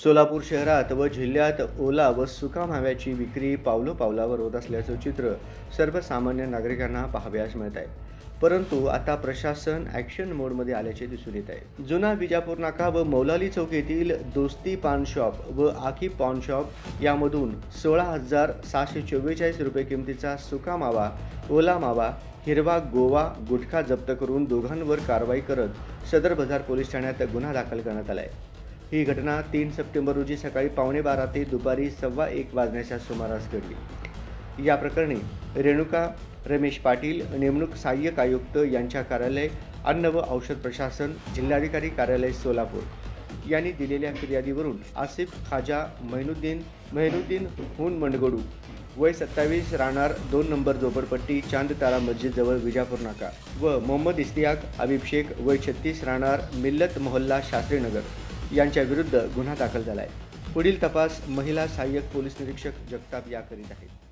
सोलापूर शहरात व जिल्ह्यात ओला व सुका माव्याची विक्री पावलोपावलावर होत असल्याचं चित्र सर्वसामान्य नागरिकांना पाहावयास मिळत आहे. परंतु आता प्रशासन ॲक्शन मोडमध्ये आल्याचे दिसून येत आहे. जुना विजापूर नाका व मौलाली चौक येथील दोस्ती पान शॉप व आखी पान शॉप यामधून सोळा हजार सहाशे चव्वेचाळीस रुपये किमतीचा सुका मावा ओला मावा हिरवा गोवा गुटखा जप्त करून दोघांवर कारवाई करत सदर बाजार पोलीस ठाण्यात गुन्हा दाखल करण्यात आला आहे ही घटना तीन सप्टेंबर रोजी सकाळी पावणे बारा ते दुपारी सव्वा एक वाजण्याच्या सुमारास घडली. या प्रकरणी रेणुका रमेश पाटील नेमणूक सहाय्यक आयुक्त यांच्या कार्यालय अन्न व औषध प्रशासन जिल्हाधिकारी कार्यालय सोलापूर यांनी दिलेल्या फिर्यादीवरून आसिफ खाजा मैनुद्दीन मेहनुद्दीन हुन मंडगडू वय सत्तावीस राहणार दोन नंबर झोपडपट्टी चांद तारा मस्जिदजवळ विजापूर नाका व मोहम्मद इस्तियाक अभिषेक वय छत्तीस राहणार मिल्लत मोहल्ला शास्त्रीनगर. यांच्या विरुद्ध गुन्हा दाखल झाला आहे पुढील तपास महिला सहाय्यक पोलीस निरीक्षक जगताप या करीत आहेत